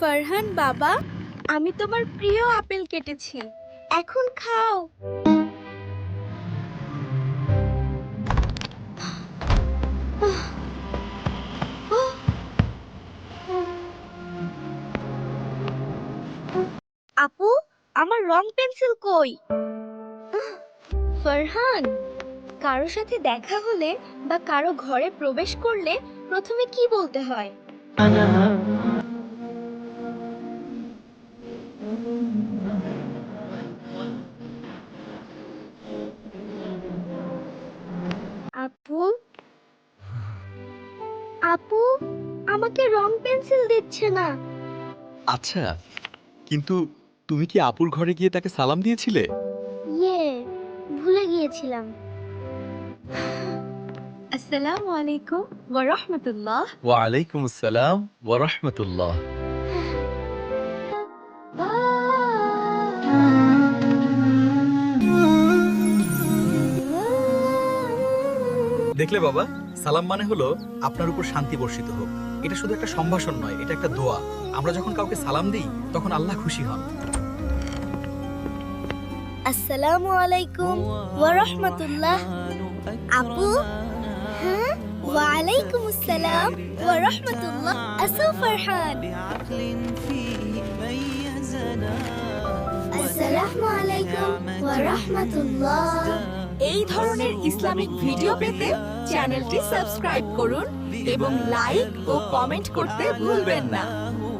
ফারহান বাবা? আমি তোমার প্রিয় আপেল কেটেছি। এখন খাও। আপু আমার রং পেন্সিল কই? ফারহান কারও সাথে দেখা হলে বা কারও ঘরে প্রবেশ করলে প্রথমে কি বলতে হয়? আপু? আপু আমাকে রং পেন্সিল দিচ্ছে না। আচ্ছা কিন্তু তুমি কি আপুর ঘরে গিয়ে তাকে সালাম দিয়েছিলে? ইয়ে ভুলে গিয়েছিলাম। আসসালামু আলাইকুম। ওয়া রাহমাতুল্লাহ। ওয়ালাইকুম আসসালাম। ওয়া রাহমাতুল্লাহ। দেখলে বাবা, সালাম মানে হলো আপনার উপর শান্তি বর্ষিত হোক। এটা শুধু একটা সম্ভাষণ নয়, এটা একটা দোয়া। আমরা যখন কাউকে সালাম দিই, তখন আল্লাহ খুশি হন। আসসালামু আলাইকুম ওয়া রাহমাতুল্লাহ। আপু হ্যাঁ? ওয়া আলাইকুম আসসালাম ওয়া রাহমাতুল্লাহ। আসো ফারহান। আসসালামু আলাইকুম ওয়া রাহমাতুল্লাহ। এই ধরনের ইসলামিক ভিডিও পেতে চ্যানেলটি সাবস্ক্রাইব করুন এবং লাইক ও কমেন্ট করতে ভুলবেন না।